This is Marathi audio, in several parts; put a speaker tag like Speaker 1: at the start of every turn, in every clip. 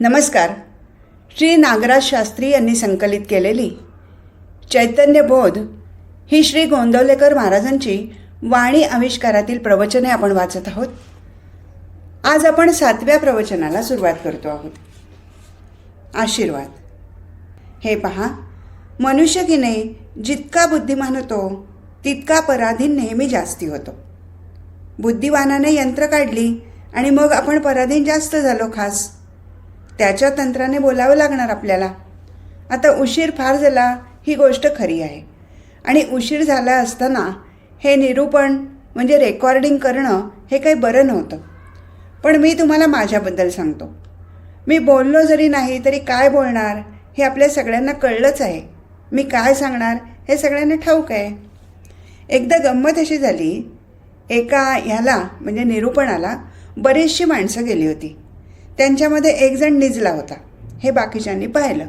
Speaker 1: नमस्कार. श्री नागराज शास्त्री यांनी संकलित केलेली चैतन्य बोध ही श्री गोंदवलेकर महाराजांची वाणी आविष्कारातील प्रवचने आपण वाचत आहोत. आज आपण सातव्या प्रवचनाला सुरुवात करतो आहोत. आशीर्वाद. हे पहा मनुष्य की नाही जितका बुद्धिमान होतो तितका पराधीन नेहमी जास्ती होतो. बुद्धिवानाने यंत्र काढली आणि मग आपण पराधीन जास्त झालो खास. त्याच्या तंत्राने बोलावं लागणार आपल्याला. आता उशीर फार झाला ही गोष्ट खरी आहे. आणि उशीर झाला असताना हे निरूपण म्हणजे रेकॉर्डिंग करणं हे काही बरं नव्हतं. पण मी तुम्हाला माझ्याबद्दल सांगतो. मी बोललो जरी नाही तरी काय बोलणार हे आपल्या सगळ्यांना कळलंच आहे. मी काय सांगणार हे सगळ्यांना ठाऊक आहे. एकदा गंमत अशी झाली एका ह्याला म्हणजे निरूपणाला बरीचशी माणसं गेली होती. त्यांच्यामध्ये एकजण निजला होता. हे बाकीच्यांनी पाहिलं.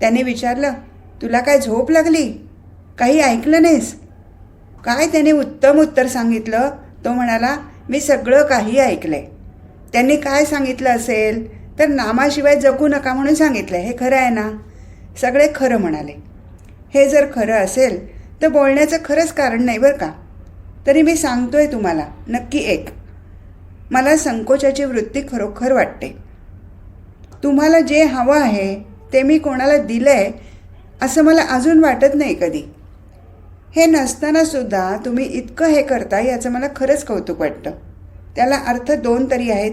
Speaker 1: त्यांनी विचारलं तुला काय झोप लागली? काही ऐकलं नाहीस? काय त्याने उत्तम उत्तर सांगितलं? तो म्हणाला मी सगळं काही ऐकलंय. त्यांनी काय सांगितलं असेल? तर नामाशिवाय जगू नका म्हणून सांगितलं हे खरं आहे ना? सगळे खरं म्हणाले. हे जर खरं असेल तर बोलण्याचं खरंच कारण नाही बरं का? तरी मी सांगतोय तुम्हाला नक्की एक. मला संकोचाची वृत्ती खरोखर वाटते. तुम्हाला जे हवं आहे ते मी कोणाला दिलं आहे असं मला अजून वाटत नाही कधी. हे नसतानासुद्धा तुम्ही इतकं हे करता याचं मला खरंच कौतुक वाटतं. त्याला अर्थ दोन तरी आहेत.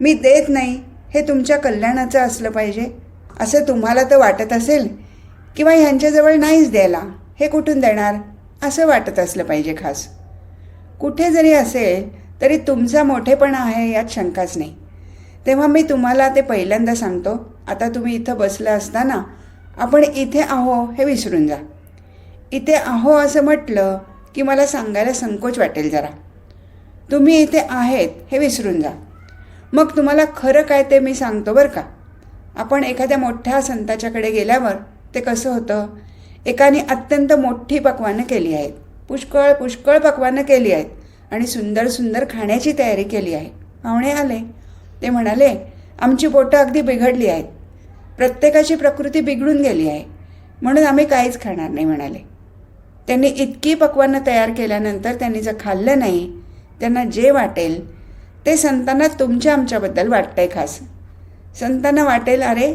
Speaker 1: मी देत नाही हे तुमच्या कल्याणाचं असलं पाहिजे. असं तुम्हाला तर वाटत असेल किंवा ह्यांच्याजवळ नाहीच द्यायला हे कुठून देणार? असं वाटत असलं पाहिजे खास. कुठे जरी असेल तरी तुमचा मोठेपणा आहे यात शंकाच नाही. तेव्हा मी तुम्हाला ते पहिल्यांदा सांगतो. आता तुम्ही इथं बसलं असताना आपण इथे आहो हे विसरून जा. इथे आहो असं म्हटलं की मला सांगायला संकोच वाटेल जरा. तुम्ही इथे आहेत हे विसरून जा. मग तुम्हाला खरं काय ते मी सांगतो बरं का? आपण एखाद्या मोठ्या संताच्याकडे गेल्यावर ते कसं होतं? एकाने अत्यंत मोठी पकवानं केली आहेत. पुष्कळ पुष्कळ पकवानं केली आहेत आणि सुंदर सुंदर खाण्याची तयारी केली आहे. पाहुणे आले. ते म्हणाले आमची बोटं अगदी बिघडली आहेत. प्रत्येकाची प्रकृती बिघडून गेली आहे. म्हणून आम्ही काहीच खाणार नाही म्हणाले. त्यांनी इतकी पक्वानं तयार केल्यानंतर त्यांनी जर खाल्लं नाही त्यांना जे वाटेल ते संतांना तुमच्या आमच्याबद्दल वाटतंय खास. संतांना वाटेल अरे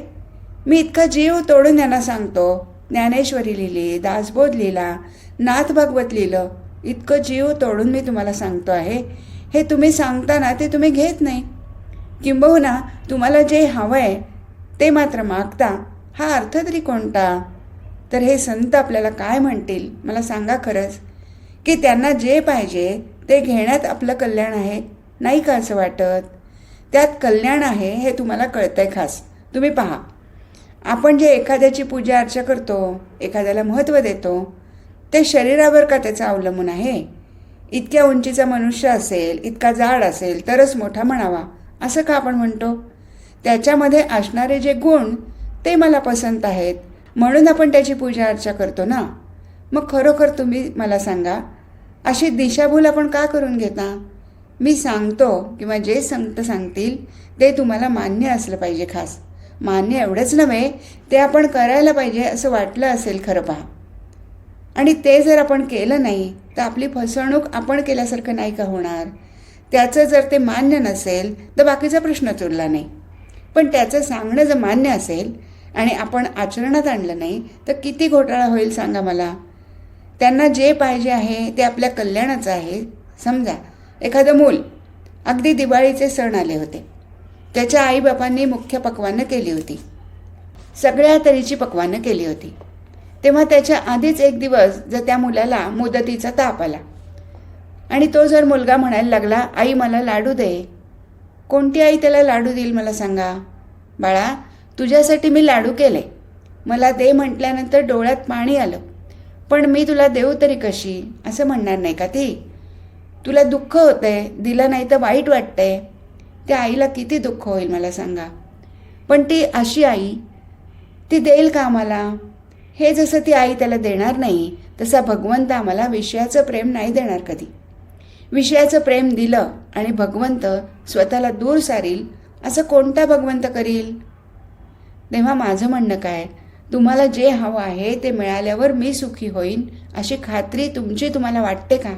Speaker 1: मी इतका जीव तोडून यांना सांगतो. ज्ञानेश्वरी लिहिली दासबोध लिहिला नाथ भागवत लिहिलं. इतकं जीव तोडून मी तुम्हाला सांगतो आहे. हे तुम्ही सांगताना ते तुम्ही घेत नाही. किंबहुना तुम्हाला जे हवं आहे ते मात्र मागता. हा अर्थ तरी कोणता? तर हे संत आपल्याला काय म्हणतील? मला सांगा खरंच. की त्यांना जे पाहिजे ते घेण्यात आपलं कल्याण आहे नाही का असं वाटत? त्यात कल्याण आहे हे तुम्हाला कळतं आहे खास. तुम्ही पहा. आपण जे एखाद्याची पूजा अर्चा करतो एखाद्याला महत्त्व देतो ते शरीरावर का त्याचं अवलंबून आहे? इतक्या उंचीचा मनुष्य असेल इतका जाड असेल तरच मोठा म्हणावा. असं का आपण म्हणतो? त्याच्यामध्ये असणारे जे गुण ते मला पसंत आहेत. म्हणून आपण त्याची पूजा अर्चा करतो ना? मग खरोखर तुम्ही मला सांगा अशी दिशाभूल आपण का करून घेता? मी सांगतो किंवा जे संत सांगतील ते तुम्हाला मान्य असलं पाहिजे खास. मान्य एवढंच नव्हे ते आपण करायला पाहिजे असं वाटलं असेल खरं पहा. आणि ते जर आपण केलं नाही तर आपली फसवणूक आपण केल्यासारखं नाही का होणार? त्याचं जर ते मान्य नसेल तर बाकीचा प्रश्नच उरला नाही. पण त्याचं सांगणं जर मान्य असेल आणि आपण आचरणात आणलं नाही तर किती घोटाळा होईल सांगा मला? त्यांना जे पाहिजे आहे ते आपल्या कल्याणाचं आहे. समजा एखादं मूल अगदी दिवाळीचे सण आले होते. त्याच्या आईबापांनी मुख्य पक्वानं केली होती. सगळ्या तऱ्हेची पक्वानं केली होती. तेव्हा त्याच्या आधीच एक दिवस जर त्या मुलाला मुदतीचा ताप आला आणि तो जर मुलगा म्हणायला लागला आई मला लाडू दे. कोणती आई त्याला लाडू देईल मला सांगा? बाळा तुझ्यासाठी मी लाडू केले. मला दे म्हटल्यानंतर डोळ्यात पाणी आलं. पण मी तुला देऊ तरी कशी? असं म्हणणार नाही का ती? तुला दुःख होतंय. दिलं नाही तर वाईट वाटतंय. त्या आईला किती दुःख होईल मला सांगा. पण ती अशी आई ती देईल का आम्हाला? हे जसं ती आई त्याला देणार नाही तसा भगवंत आम्हाला विषयाचं प्रेम नाही देणार कधी. विषयाचं प्रेम दिलं आणि भगवंत स्वतःला दूर सारील असं कोणता भगवंत करील? तेव्हा माझं म्हणणं काय? तुम्हाला जे हवं आहे ते मिळाल्यावर मी सुखी होईन अशी खात्री तुमची तुम्हाला वाटते का?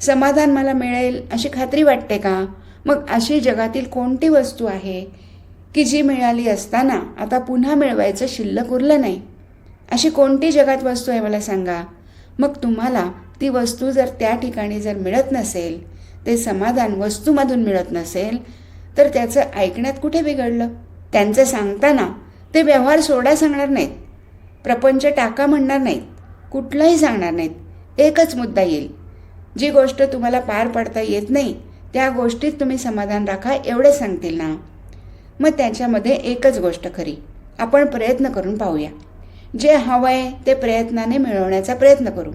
Speaker 1: समाधान मला मिळेल अशी खात्री वाटते का? मग अशी जगातील कोणती वस्तू आहे की जी मिळाली असताना आता पुन्हा मिळवायचं शिल्लक उरलं नाही? अशी कोणती जगात वस्तू आहे मला सांगा. मग तुम्हाला ती वस्तू जर त्या ठिकाणी जर मिळत नसेल ते समाधान वस्तूमधून मिळत नसेल तर त्याचं ऐकण्यात कुठे बिघडलं? त्यांचं सांगताना ते व्यवहार सोडा सांगणार नाहीत. प्रपंच टाका म्हणणार नाहीत. कुठलंही सांगणार नाहीत. एकच मुद्दा येईल. जी गोष्ट तुम्हाला पार पाडता येत नाही त्या गोष्टीत तुम्ही समाधान राखा एवढे सांगतील ना. मग त्याच्यामध्ये एकच गोष्ट खरी. आपण प्रयत्न करून पाहूया. जे हवं आहे ते प्रयत्नाने मिळवण्याचा प्रयत्न करू.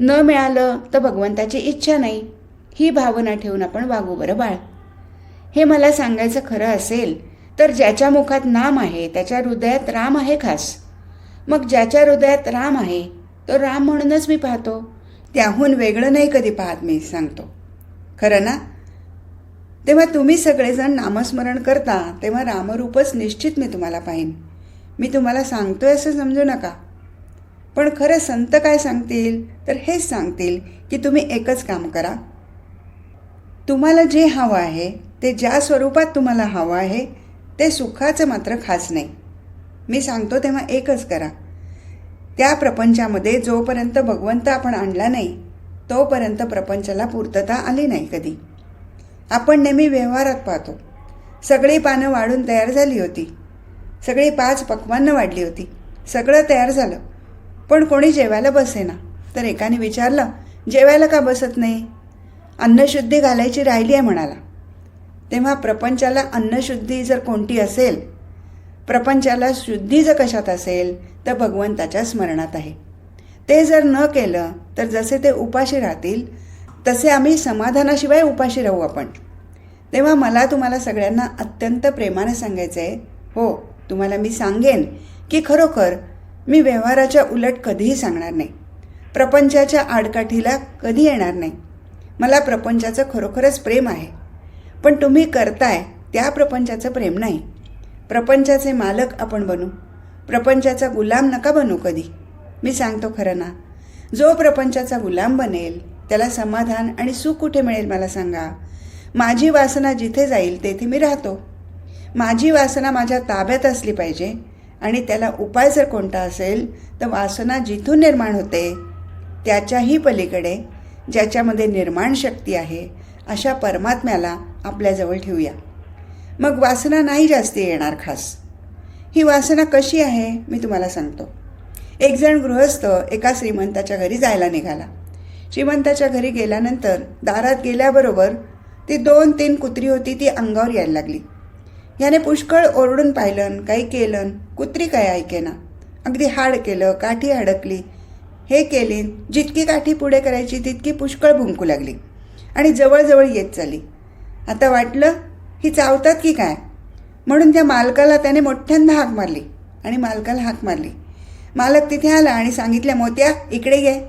Speaker 1: न मिळालं तर भगवंताची इच्छा नाही. ही भावना ठेवून आपण वागू बरं बाळ. हे मला सांगायचं खरं असेल तर ज्याच्या मुखात नाम आहे त्याच्या हृदयात राम आहे खास. मग ज्याच्या हृदयात राम आहे तो राम म्हणूनच मी पाहतो. त्याहून वेगळं नाही कधी पाहत मी सांगतो. खरं ना? तेव्हा तुम्ही सगळेजण नामस्मरण करता तेव्हा रामरूपच निश्चित मी तुम्हाला पाहीन. मी तुम्हाला सांगतोय असं समजू नका. पण खरं संत काय सांगतील? तर हेच सांगतील की तुम्ही एकच काम करा. तुम्हाला जे हवं आहे ते ज्या स्वरूपात तुम्हाला हवं आहे ते सुखाचं मात्र खास नाही. मी सांगतो तेव्हा एकच करा. त्या प्रपंचामध्ये जोपर्यंत भगवंत आपण आणला नाही तोपर्यंत प्रपंचाला पूर्तता आली नाही कधी. आपण नेहमी व्यवहारात पाहतो. सगळी पानं वाढून तयार झाली होती. सगळी पाच पक्वानं वाढली होती. सगळं तयार झालं. पण कोणी जेवायला बसेना. तर एकाने विचारलं जेवायला का बसत नाही? अन्नशुद्धी घालायची राहिली आहे म्हणाला. तेव्हा प्रपंचाला अन्नशुद्धी जर कोणती असेल प्रपंचाला शुद्धी जर कशात असेल तर भगवंताच्या स्मरणात आहे. ते जर न केलं तर जसे ते उपाशी राहतील तसे आम्ही समाधानाशिवाय उपाशी राहू आपण. तेव्हा मला तुम्हाला सगळ्यांना अत्यंत प्रेमाने सांगायचं आहे हो तुम्हाला मी सांगेन की खरोखर मी व्यवहाराच्या उलट कधीही सांगणार नाही. प्रपंचाच्या आडकाठीला कधी येणार नाही. मला प्रपंचाचं खरोखरच प्रेम आहे. पण तुम्ही करताय त्या प्रपंचाचं प्रेम नाही. प्रपंचाचे मालक आपण बनू. प्रपंचाचा गुलाम नका बनू कधी. मी सांगतो खरं ना. जो प्रपंचाचा गुलाम बनेल त्याला समाधान आणि सुख कुठे मिळेल मला सांगा. माझी वासना जिथे जाईल तेथे मी राहतो. माझी वासना माझ्या ताब्यात असली पाहिजे. आणि त्याला उपाय जर कोणता असेल तर वासना जिथून निर्माण होते त्याच्याही पलीकडे ज्याच्यामध्ये निर्माण शक्ती आहे अशा परमात्म्याला आपल्याजवळ ठेवूया. मग वासना नाही जास्ती येणार खास. ही वासना कशी आहे मी तुम्हाला सांगतो. एकजण गृहस्थ एका श्रीमंताच्या घरी जायला निघाला. श्रीमंताच्या घरी गेल्यानंतर दारात गेल्याबरोबर ती दोन तीन कुत्री होती ती अंगावर यायला लागली. याने पुष्कळ ओरडून पाहिलं काही केलं कुत्री काय ऐकेना. अगदी हाड केलं काठी अडकली. हे केली जितकी काठी पुढे करायची तितकी पुष्कळ भुंकू लागली. आणि जवळजवळ येत चाली आता वाटलं ही चावतात की काय? म्हणून त्या मालकाला त्याने मोठ्यांदा हाक मारली आणि मालकाला हाक मारली. मालक तिथे आला आणि सांगितल्या मोत्या इकडे ये.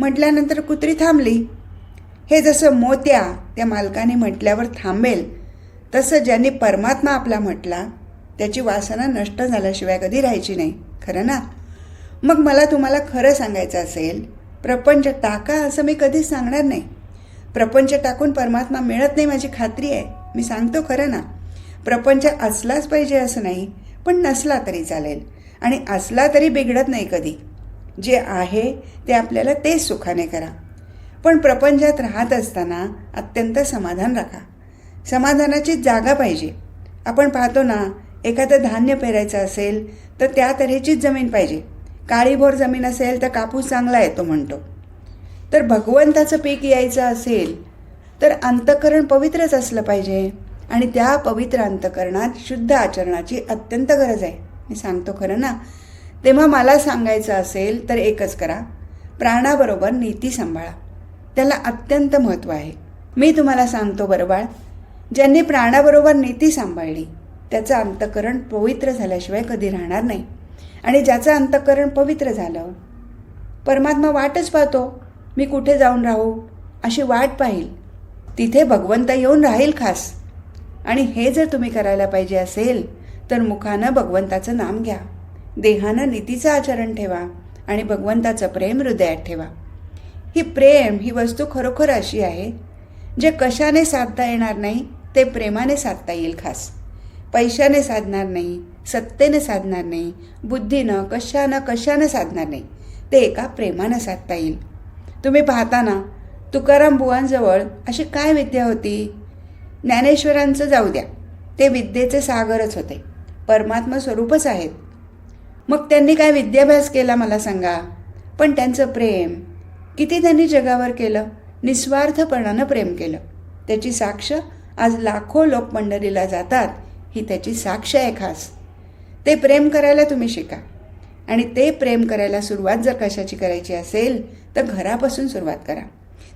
Speaker 1: म्हटल्यानंतर कुत्री थांबली. हे जसं मोत्या त्या मालकाने म्हटल्यावर थांबेल तसं ज्यांनी परमात्मा आपला म्हटला त्याची वासना नष्ट झाल्याशिवाय कधी राहायची नाही. खरं ना? मग मला तुम्हाला खरं सांगायचं असेल प्रपंच टाका असं मी कधीच सांगणार नाही. प्रपंच टाकून परमात्मा मिळत नाही माझी खात्री आहे. मी सांगतो खरं ना? प्रपंच असलाच पाहिजे असं नाही पण नसला तरी चालेल. आणि असला तरी बिघडत नाही कधी. जे आहे ते आपल्याला तेच सुखाने करा. पण प्रपंचात राहत असताना अत्यंत समाधान राखा. समाधानाची जागा पाहिजे. आपण पाहतो ना एखादं धान्य पेरायचं असेल तर त्या तऱ्हेचीच जमीन पाहिजे. काळीभोर जमीन असेल तर कापूस चांगला येतो म्हणतो. तर भगवंताचं पीक यायचं असेल तर अंतकरण पवित्रच असलं पाहिजे. आणि त्या पवित्र अंतकरणात शुद्ध आचरणाची अत्यंत गरज आहे. मी सांगतो खरं ना तेव्हा मला सांगायचं असेल तर एकच करा. प्राणाबरोबर नीती सांभाळा. त्याला अत्यंत महत्त्व आहे. मी तुम्हाला सांगतो बरोबर ज्यांनी प्राणाबरोबर नीती सांभाळली त्याचं अंतकरण पवित्र झाल्याशिवाय कधी राहणार नाही. आणि ज्याचं अंतकरण पवित्र झालं परमात्मा वाटच पाहतो मी कुठे जाऊन राहू? अशी वाट पाहिल. तिथे भगवंत येऊन राहील खास. आणि हे जर तुम्ही करायला पाहिजे असेल तर मुखानं भगवंताचं नाम घ्या. देहानं नीतीचं आचरण ठेवा आणि भगवंताचं प्रेम हृदयात ठेवा. ही प्रेम ही वस्तू खरोखर अशी आहे जे कशाने साधता येणार नाही ते प्रेमाने साधता येईल खास. पैशाने साधणार नाही सत्तेने साधणार नाही बुद्धीनं कशानं कशानं साधणार नाही ते एका प्रेमानं साधता येईल. तुम्ही पाहता ना तुकाराम बुवांजवळ अशी काय विद्या होती? ज्ञानेश्वरांचं जाऊ द्या. ते विद्येचे सागरच होते. परमात्मा स्वरूपच आहेत. मग त्यांनी काय विद्याभ्यास केला मला सांगा? पण त्यांचं प्रेम किती त्यांनी जगावर केलं? निस्वार्थपणानं प्रेम केलं. त्याची साक्ष आज लाखो लोक पंढरीला जातात ही त्याची साक्ष आहे खास. ते प्रेम करायला तुम्ही शिका. आणि ते प्रेम करायला सुरुवात जर कशाची करायची असेल तर घरापासून सुरुवात करा.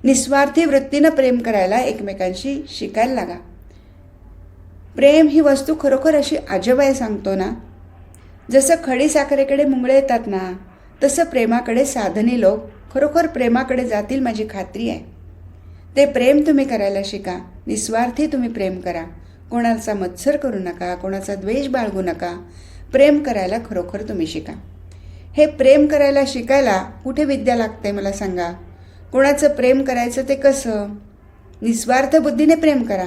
Speaker 1: निस्वार्थी वृत्तीनं प्रेम करायला एकमेकांशी शिकायला लागा. प्रेम ही वस्तू खरोखर अशी अजब आहे सांगतो ना. जसं खडी साखरेकडे मुंगळे येतात ना तसं प्रेमाकडे साधनी लोक खरोखर प्रेमाकडे जातील माझी खात्री आहे. ते प्रेम तुम्ही करायला शिका. निस्वार्थी तुम्ही प्रेम करा. कोणाचा मत्सर करू नका कोणाचा द्वेष बाळगू नका. प्रेम करायला खरोखर तुम्ही शिका. हे प्रेम करायला शिकायला कुठे विद्या लागते मला सांगा? कोणाचं प्रेम करायचं ते कसं? निस्वार्थ बुद्धीने प्रेम करा.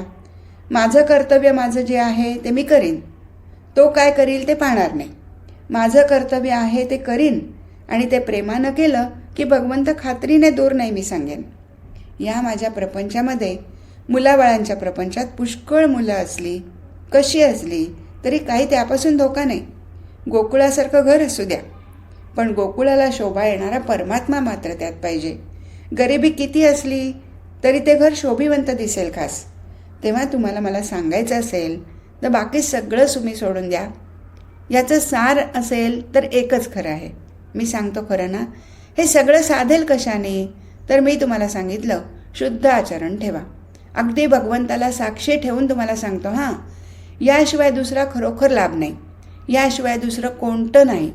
Speaker 1: माझं कर्तव्य माझं जे आहे ते मी करीन. तो काय करील ते पाहणार नाही. माझं कर्तव्य आहे ते करीन आणि ते प्रेमानं केलं की भगवंत खात्रीने दूर नाही मी सांगेन. या माझ्या प्रपंचामध्ये मुलाबाळांच्या प्रपंचात पुष्कळ मुलं असली कशी असली तरी काही त्यापासून धोका नाही. गोकुळासारखं घर असू द्या. पण गोकुळाला शोभा येणारा परमात्मा मात्र त्यात पाहिजे. गरिबी किती असली तरी ते घर शोभिवंत दिसेल खास. तेव्हा तुम्हाला मला सांगायचं असेल तर बाकी सगळं तुम्ही सोडून द्या. याचं सार असेल तर एकच खरं आहे. मी सांगतो खरं ना हे सगळं साधेल कशाने? तर मी तुम्हाला सांगितलं शुद्ध आचरण ठेवा. अगदी भगवंताला साक्षी ठेवून तुम्हाला सांगतो हां. याशिवाय दुसरा खरोखर लाभ नाही. याशिवाय दुसरं कोणतं नाही.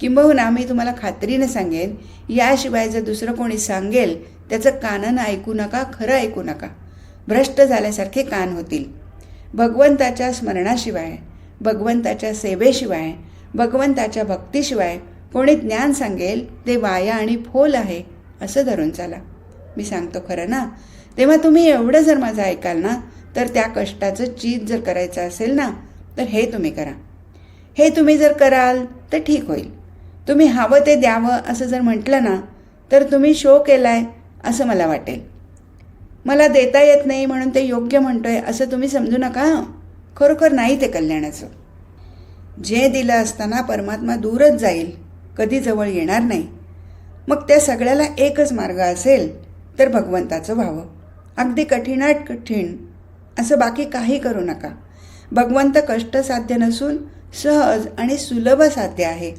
Speaker 1: किंबहुना मी तुम्हाला खात्रीनं सांगेन याशिवाय जर दुसरं कोणी सांगेल त्याचं कानानं ऐकू नका खरं ऐकू नका. भ्रष्ट झाल्यासारखे कान होतील. भगवंताच्या स्मरणाशिवाय भगवंताच्या सेवेशिवाय भगवंताच्या भक्तीशिवाय कोणी ज्ञान सांगेल ते वाया आणि फोल आहे असं धरून चाला. मी सांगतो खरं ना तेव्हा तुम्ही एवढं जर माझं ऐकाल ना तर त्या कष्टाचं चीज जर करायचं असेल ना तर हे तुम्ही करा. हे तुम्ही जर कराल तर ठीक होईल. तुम्ही हवं ते द्यावं असं जर म्हटलं ना तर तुम्ही शो केलाय असं मला वाटेल. मला देता येत नाही म्हणून ते योग्य म्हणतोय असं तुम्ही समजू नका खरोखर नाही ते कल्याणाचं. जे दिलं असताना परमात्मा दूरच जाईल कधी जवळ येणार नाही. मग त्या सगळ्याला एकच मार्ग असेल तर भगवंताचं व्हावं. अगदी कठीणात कठीण असं बाकी काही करू नका. भगवंत कष्टसाध्य नसून सहज आणि सुलभ साध्य आहे.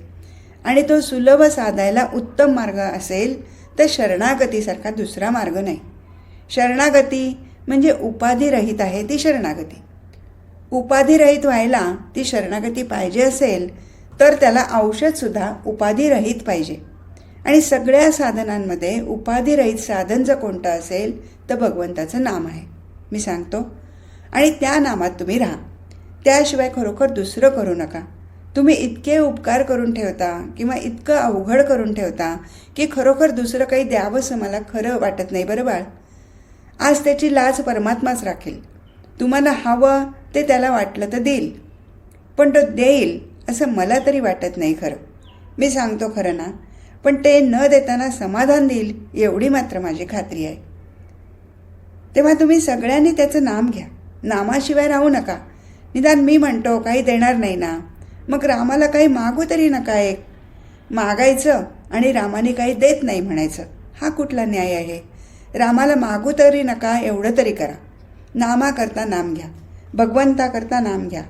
Speaker 1: आणि तो सुलभ साधायला उत्तम मार्ग असेल तर शरणागतीसारखा दुसरा मार्ग नाही. शरणागती म्हणजे उपाधिरहित आहे ती शरणागती. उपाधिरहित व्हायला ती शरणागती पाहिजे असेल तर त्याला औषधसुद्धा उपाधिरहित पाहिजे. आणि सगळ्या साधनांमध्ये उपाधिरहित साधन जर कोणतं असेल तर भगवंताचं नाम आहे. मी सांगतो. आणि त्या नामात तुम्ही राहा. त्याशिवाय खरोखर दुसरं करू नका. तुम्ही इतके उपकार करून ठेवता किंवा इतकं अवघड करून ठेवता की खरोखर दुसरं काही द्यावंसं मला खरं वाटत नाही बरं बाळ? आज त्याची लाज परमात्माच राखेल. तुम्हाला हवं ते त्याला वाटलं तर देईल. पण तो देईल असं मला तरी वाटत नाही खरं. मी सांगतो खरं ना पण ते न देताना समाधान देईल एवढी मात्र माझी खात्री आहे. तेव्हा तुम्ही सगळ्यांनी त्याचं नाम घ्या. नामाशिवाय राहू नका. निदान मी म्हणतो काही देणार नाही ना. मग रामाला काही मागू तरी नका एक. मागायचं आणि रामाने काही देत नाही म्हणायचं. हा कुठला न्याय आहे? रामाला मागू तरी नका एवढं तरी करा. नामाकरता नाम घ्या. भगवंताकरता नाम घ्या.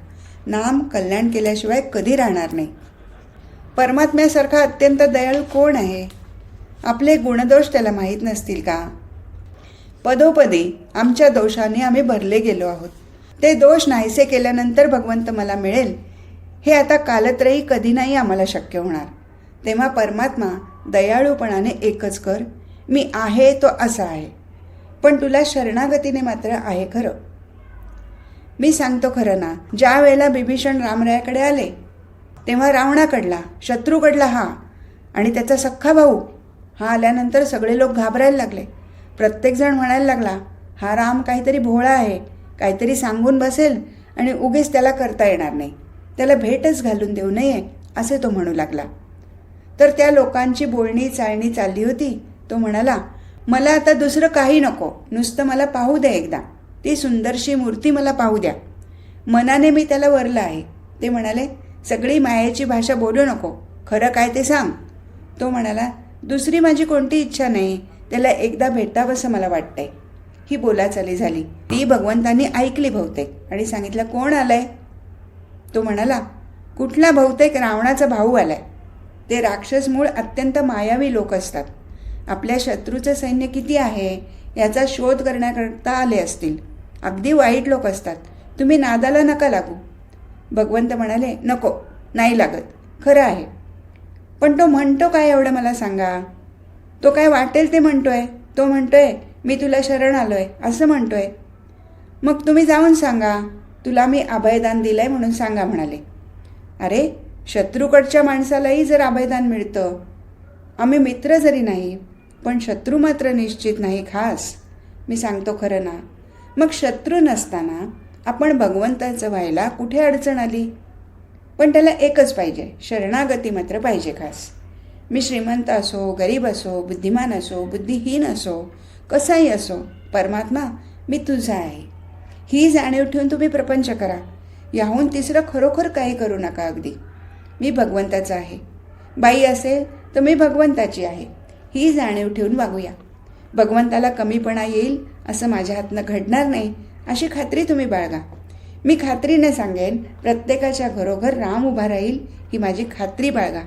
Speaker 1: नाम कल्याण केल्याशिवाय कधी राहणार नाही. परमात्म्यासारखा अत्यंत दयाळू कोण आहे? आपले गुणदोष त्याला माहीत नसतील का? पदोपदी आमच्या दोषाने आम्ही भरले गेलो आहोत. ते दोष नाहीसे केल्यानंतर भगवंत मला मिळेल हे आता कालत्रयी कधी नाही आम्हाला शक्य होणार. तेव्हा परमात्मा दयाळूपणाने एकच कर मी आहे तो असा आहे. पण तुला शरणागतीने मात्र आहे खरं. मी सांगतो खरं ना ज्या वेळेला बिभीषण रामरायाकडे आले तेव्हा रावणाकडला शत्रूकडला हा. आणि त्याचा सख्खा भाऊ हा आल्यानंतर सगळे लोक घाबरायला लागले. प्रत्येकजण म्हणायला लागला हा राम काहीतरी भोळा आहे काहीतरी सांगून बसेल आणि उगीच त्याला करता येणार नाही. त्याला भेटच घालून देऊ नये असे तो म्हणू लागला. तर त्या लोकांची बोलणी चालणी चालली होती. तो म्हणाला मला आता दुसरं काही नको नुसतं मला पाहू द्या एकदा. ती सुंदरशी मूर्ती मला पाहू द्या. मनाने मी त्याला वरलं आहे. ते म्हणाले सगळी मायेची भाषा बोलू नको. खरं काय ते सांग. तो म्हणाला दुसरी माझी कोणती इच्छा नाही? त्याला एकदा भेटावंसं मला वाटतंय. ही बोलाचाली झाली. ती भगवंतांनी ऐकली बहुतेक. आणि सांगितलं कोण आलंय? तो म्हणाला कुठला बहुतेक रावणाचा भाऊ आलाय. ते राक्षस मूळ अत्यंत मायावी लोक असतात. आपल्या शत्रूचं सैन्य किती आहे याचा शोध करण्याकरता आले असतील. अगदी वाईट लोक असतात. तुम्ही नादाला नका लागू. भगवंत म्हणाले नको नाही लागत खरं आहे. पण तो म्हणतो काय एवढं मला सांगा? तो काय वाटेल ते म्हणतोय तो म्हणतोय मी तुला शरण आलोय असं म्हणतोय. मग तुम्ही जाऊन सांगा तुला मी अभयदान दिलंय म्हणून सांगा म्हणाले. अरे शत्रूकडच्या माणसालाही जर अभयदान मिळतं आम्ही मित्र जरी नाही पण शत्रू मात्र निश्चित नाही खास. मी सांगतो खरं ना मग शत्रू नसताना आपण भगवंताचं व्हायला कुठे अडचण आली? पण त्याला एकच पाहिजे शरणागती मात्र पाहिजे खास. मी श्रीमंत असो गरीब असो बुद्धिमान असो बुद्धिहीन असो कसाही असो परमात्मा मी तुझा आहे. ही जाणीव ठेवून तुम्ही प्रपंच करा. याहून तिसरं खरोखर काही करू नका अगदी. मी भगवंताचा आहे. बाई असेल तर मी भगवंताची आहे. ही जाणीव ठेवून वागूया. भगवंताला कमीपणा येईल असं माझ्या हातनं घडणार नाही अशी खात्री तुम्ही बाळगा. मी खात्रीने सांगेन प्रत्येकाच्या घरोघर राम उभा राहील ही माझी खात्री बाळगा.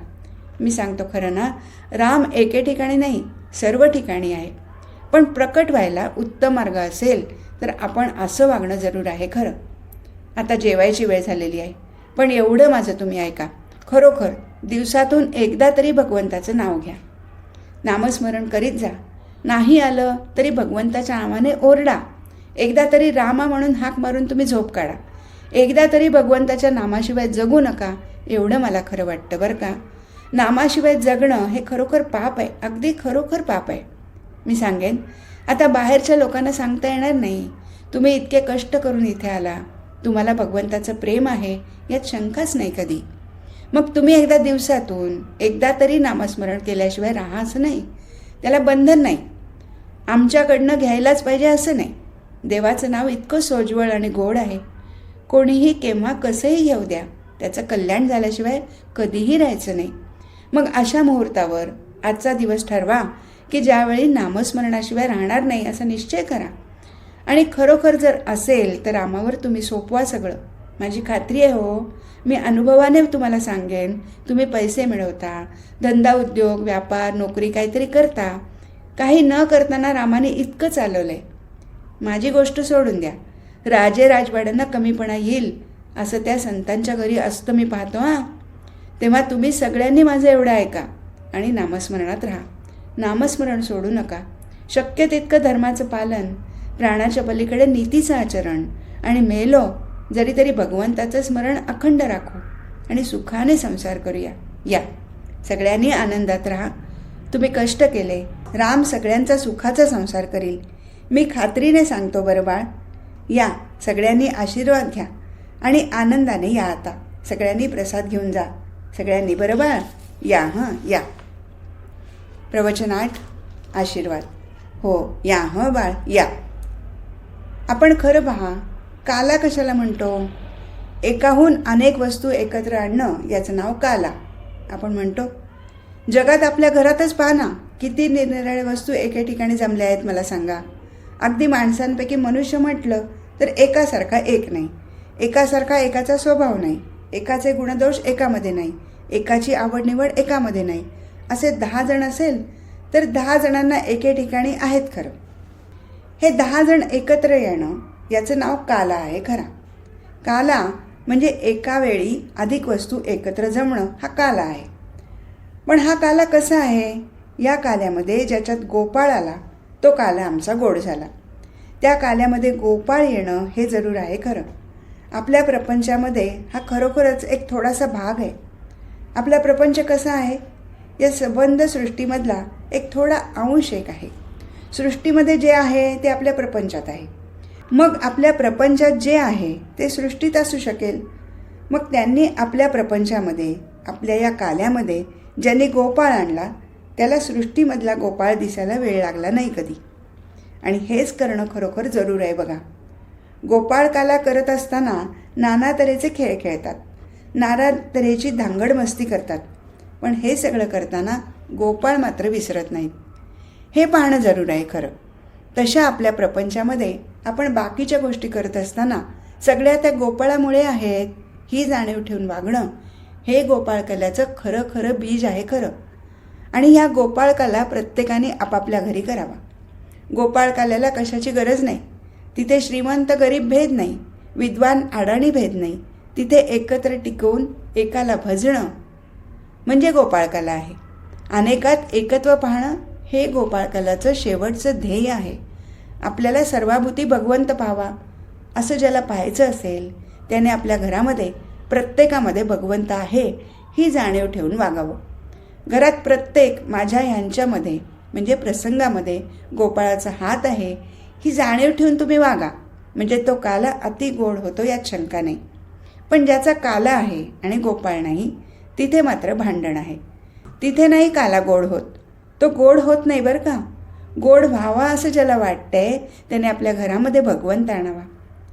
Speaker 1: मी सांगतो खरं ना राम एके ठिकाणी नाही सर्व ठिकाणी आहे. पण प्रकट व्हायला उत्तम मार्ग असेल तर आपण असं वागणं जरूर आहे खरं. आता जेवायची वेळ झालेली आहे पण एवढं माझं तुम्ही ऐका. खरोखर दिवसातून एकदा तरी भगवंताचं नाव घ्या. नामस्मरण करीत जा. नाही आलं तरी भगवंताच्या नावाने ओरडा. एकदा तरी रामा म्हणून हाक मारून तुम्ही झोप काढा. एकदा तरी भगवंताच्या नामाशिवाय जगू नका एवढं मला खरं वाटतं बरं का. नामाशिवाय जगणं हे खरोखर पाप आहे अगदी खरोखर पाप आहे. मी सांगेन आता बाहेरच्या लोकांना सांगता येणार नाही. तुम्ही इतके कष्ट करून इथे आला. तुम्हाला भगवंताचं प्रेम आहे यात शंकाच नाही कधी. मग तुम्ही एकदा दिवसातून एकदा तरी नामस्मरण केल्याशिवाय राहा असं नाही. त्याला बंधन नाही. आमच्याकडनं घ्यायलाच पाहिजे असं नाही. देवाचं नाव इतकं सोज्वळ आणि गोड आहे. कोणीही केव्हा कसंही घेऊ द्या त्याचं कल्याण झाल्याशिवाय कधीही राहायचं नाही. मग अशा मुहूर्तावर आजचा दिवस ठरवा की ज्यावेळी नामस्मरणाशिवाय राहणार नाही असा निश्चय करा. आणि खरोखर जर असेल तर रामावर तुम्ही सोपवा सगळं. माझी खात्री आहे हो. मी अनुभवाने तुम्हाला सांगेन तुम्ही पैसे मिळवता धंदा उद्योग व्यापार नोकरी काहीतरी करता. काही न करताना रामाने इतकं चालवलं आहे माझी गोष्ट सोडून द्या. राजे राजवाड्यांना कमीपणा येईल असं त्या संतांच्या घरी असतं मी पाहतो हां. तेव्हा तुम्ही सगळ्यांनी माझं एवढं ऐका आणि नामस्मरणात राहा. नामस्मरण सोडू नका. शक्य तितकं धर्माचं पालन प्राणाच्या पलीकडे नीतीचं आचरण आणि मेलो जरी तरी भगवंताचं स्मरण अखंड राखू आणि सुखाने संसार करूया. या. सगळ्यांनी आनंदात राहा. तुम्ही कष्ट केले राम सगळ्यांचा सुखाचा संसार करील. मी खात्रीने सांगतो बरं बाळ. या सगळ्यांनी आशीर्वाद घ्या आणि आनंदाने या आता. सगळ्यांनी प्रसाद घेऊन जा. सगळ्यांनी बरं बाळ? या हां या. प्रवचनाट आशीर्वाद. हो या हं बाळ या. आपण खरं पहा काला कशाला म्हणतो? एकाहून अनेक वस्तू एकत्र आणणं याचं नाव काला. आपण म्हणतो जगात आपल्या घरातच पाहा ना किती निरनिराळ्या वस्तू एके ठिकाणी जमल्या आहेत मला सांगा. अगदी माणसांपैकी मनुष्य म्हटलं तर एकासारखा एक नाही. एकासारखा एकाचा स्वभाव नाही. एकाचे गुणदोष एकामध्ये नाही. एकाची आवड निवड एकामध्ये नाही. असे दहा जण असेल तर दहा जणांना एके ठिकाणी आहेत खरं. हे दहा जण एकत्र येणं याचं नाव काला आहे खरा. काला म्हणजे एका वेळी अधिक वस्तू एकत्र जमणं हा काला आहे. पण हा काला कसा आहे? या काल्यामध्ये ज्याच्यात गोपाळ आला तो काला आमचा गोड झाला. त्या काल्यामध्ये गोपाळ येणं हे जरूर आहे खरं. आपल्या प्रपंचामध्ये हा खरोखरच एक थोडासा भाग आहे. आपला प्रपंच कसा आहे? या संबंध सृष्टीमधला एक थोडा अंश एक आहे. सृष्टीमध्ये जे आहे ते आपल्या प्रपंचात आहे. मग आपल्या प्रपंचात जे आहे ते सृष्टीत असू शकेल. मग त्यांनी आपल्या प्रपंचामध्ये आपल्या या काल्यामध्ये ज्यांनी गोपाळ आणला त्याला सृष्टीमधला गोपाळ दिसायला वेळ लागला नाही कधी. आणि हेच करणं खरोखर जरूर आहे बघा. गोपाळकाला करत असताना नाना तऱ्हेचे खेळ खेळतात. नाना तऱ्हेची धांगड मस्ती करतात. पण हे सगळं करताना गोपाळ मात्र विसरत नाहीत. हे पाहणं जरूर आहे खरं. तशा आपल्या प्रपंचामध्ये आपण बाकीच्या गोष्टी करत असताना सगळ्या त्या गोपाळामुळे आहेत ही जाणीव ठेवून वागणं हे गोपाळ कल्याचं खरं खरं बीज आहे खरं. आणि ह्या गोपाळ कला प्रत्येकाने आपापल्या घरी करावा. गोपाळ कलेला कशाची गरज नाही. तिथे श्रीमंत गरीब भेद नाही विद्वान आडाणी भेद नाही. तिथे एकत्र टिकवून एकाला भजणं म्हणजे गोपाळकाला आहे. अनेकात एकत्व पाहणं हे गोपाळकालाचं शेवटचं ध्येय आहे. आपल्याला सर्वाभूती भगवंत पाहावा असं ज्याला पाहायचं असेल त्याने आपल्या घरामध्ये प्रत्येकामध्ये भगवंत आहे ही जाणीव ठेवून वागावं. घरात प्रत्येक माझ्या ह्यांच्यामध्ये म्हणजे प्रसंगामध्ये गोपाळाचा हात आहे ही जाणीव ठेवून तुम्ही वागा. म्हणजे तो काला अति गोड होतो यात शंका नाही. पण ज्याचा काला आहे आणि गोपाळ नाही तिथे मात्र भांडण आहे. तिथे नाही काला गोड होत. तो गोड होत नाही बरं का? गोड व्हावा असं ज्याला वाटतंय त्याने आपल्या घरामध्ये भगवंत आणावा.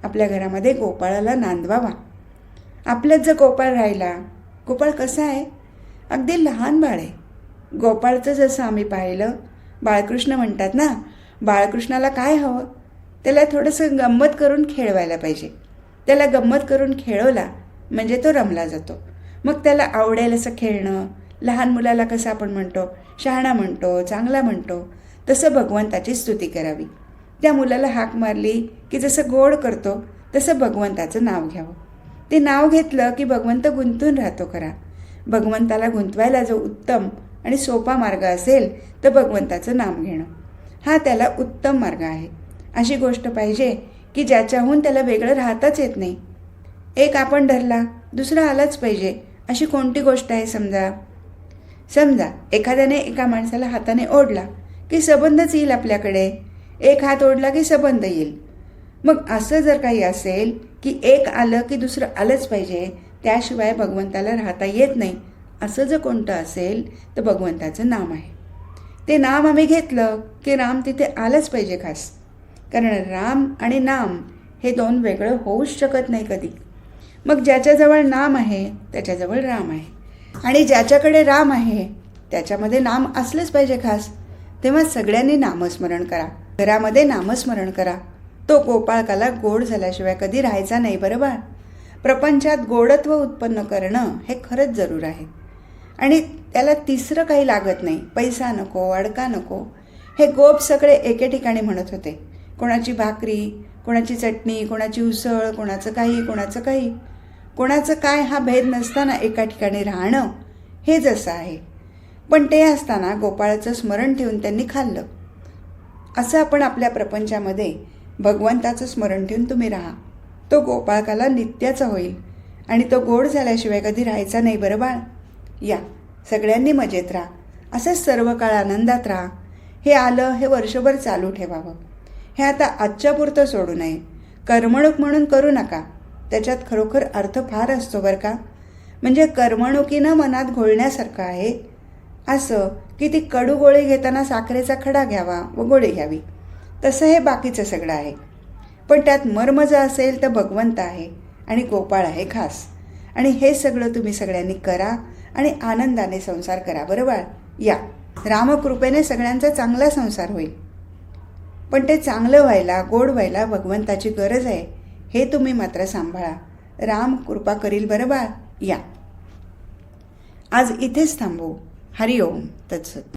Speaker 1: आपल्या घरामध्ये गोपाळाला नांदवावा. आपल्यात जर गोपाळ राहिला गोपाळ कसा आहे? अगदी लहान बाळ आहे. गोपाळचं जसं आम्ही पाहिलं बाळकृष्ण म्हणतात ना बाळकृष्णाला काय हवं? त्याला थोडंसं गंमत करून खेळवायला पाहिजे. त्याला गंमत करून खेळवला म्हणजे तो रमला जातो. मग त्याला आवडेल असं खेळणं लहान मुलाला कसं आपण म्हणतो शहाणा म्हणतो चांगला म्हणतो तसं भगवंताची स्तुती करावी. त्या मुलाला हाक मारली की जसं गोड करतो तसं भगवंताचं नाव घ्यावं. ते नाव घेतलं की भगवंत गुंतून राहतो खरा. भगवंताला गुंतवायला जो उत्तम आणि सोपा मार्ग असेल तर भगवंताचं नाम घेणं. हा त्याला उत्तम मार्ग आहे. अशी गोष्ट पाहिजे की ज्याच्याहून त्याला वेगळं राहताच येत नाही. एक आपण धरला दुसरा आलाच पाहिजे अशी कोणती गोष्ट आहे समजा? समजा एखाद्याने एका माणसाला हाताने ओढला की सबंधच येईल आपल्याकडे. एक हात ओढला की सबंध येईल. मग असं जर काही असेल की एक आलं की दुसरं आलंच पाहिजे त्याशिवाय भगवंताला राहता येत नाही. असं जर कोणतं असेल तर भगवंताचं नाम आहे. ते नाम आम्ही घेतलं की राम तिथे आलंच पाहिजे खास. कारण राम आणि नाम हे दोन वेगळं होऊच शकत नाही कधी. मग ज्याच्याजवळ नाम आहे त्याच्याजवळ राम आहे. आणि ज्याच्याकडे राम आहे त्याच्यामध्ये नाम असलंच पाहिजे खास. तेव्हा सगळ्यांनी नामस्मरण करा. घरामध्ये नामस्मरण करा. तो गोपाळकाला गोड झाल्याशिवाय कधी राहायचा नाही बरोबर प्रपंचात गोडत्व उत्पन्न करणं हे खरंच जरूर आहे. आणि त्याला तिसरं काही लागत नाही. पैसा नको अडका नको. हे गोप सगळे एके ठिकाणी म्हणत होते. कोणाची भाकरी कोणाची चटणी कोणाची उसळ कोणाचं काही कोणाचं काही. कोणाचं काय हा भेद नसताना एका ठिकाणी राहणं हे जसं आहे. पण ते असताना गोपाळाचं स्मरण ठेवून त्यांनी खाल्लं. असं आपण आपल्या प्रपंचामध्ये भगवंताचं स्मरण ठेवून तुम्ही राहा. तो गोपाळकाला नित्याचा होईल. आणि तो गोड झाल्याशिवाय कधी राहायचा नाही बरं बाळ. या सगळ्यांनी मजेत राहा. असंच सर्व काळ आनंदात राहा. हे आलं हे वर्षभर चालू ठेवावं. हे आता आजच्या पुरतं सोडू नये. करमणूक म्हणून करू नका. त्याच्यात खरोखर अर्थ फार असतो बरं का? म्हणजे करमणुकीनं मनात घोळण्यासारखं आहे. असं की ती कडू गोळी घेताना साखरेचा खडा घ्यावा व गोळी घ्यावी. तसं हे बाकीचं सगळं आहे. पण त्यात मर्म जर असेल तर भगवंत आहे आणि गोपाळ आहे खास. आणि हे सगळं तुम्ही सगळ्यांनी करा आणि आनंदाने संसार करा बरोबर? या. रामकृपेने सगळ्यांचा चांगला संसार होईल. पण ते चांगलं व्हायला गोड व्हायला भगवंताची गरज आहे हे तुम्ही मात्र सांभाळा. राम कृपा करील बरोबर? या. आज इथेच थांबू. हरिओम. तत्सत.